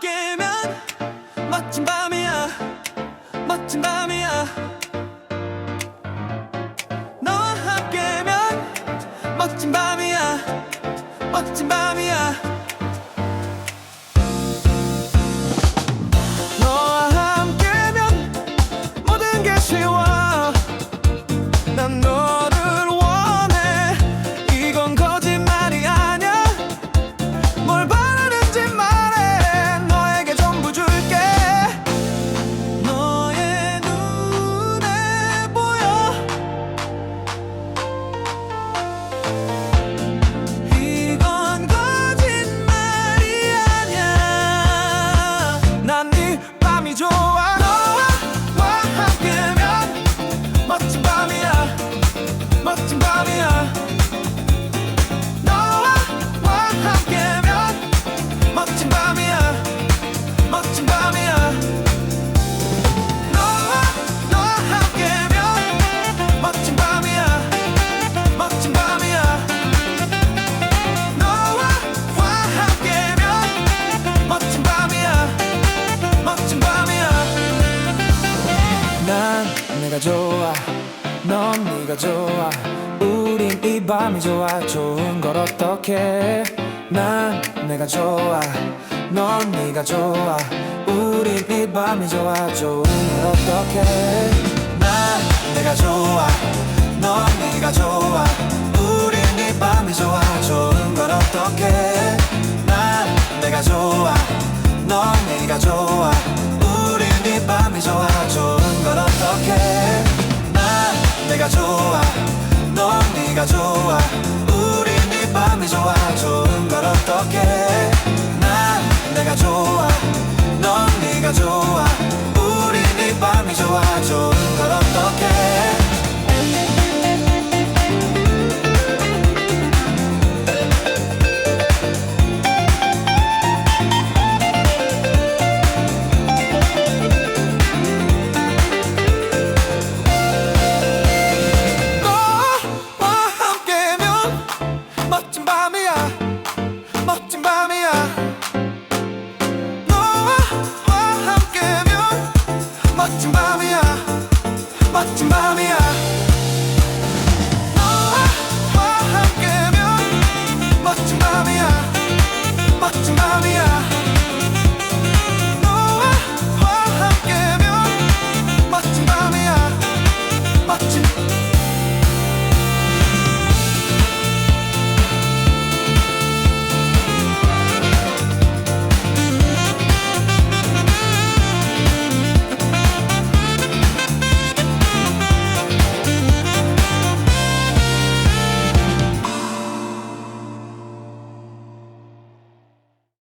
함께면 멋진 밤이야 멋진 밤이야. 너와 함께면 멋진 밤이야 멋진 밤이야 내가 좋아. 넌 네가 좋아. 우린 이 밤이 좋아. 좋은 걸 어떡해 난 내가 좋아. 넌 네가 좋아. 우린 이 밤이 좋아. 좋은 걸 어떡해 난 내가 좋아. 넌 네가 좋아. 우린 이 밤이 좋아. 좋은 걸 어떡해 난 내가 좋아. 넌 네가 좋아 가 좋아 barra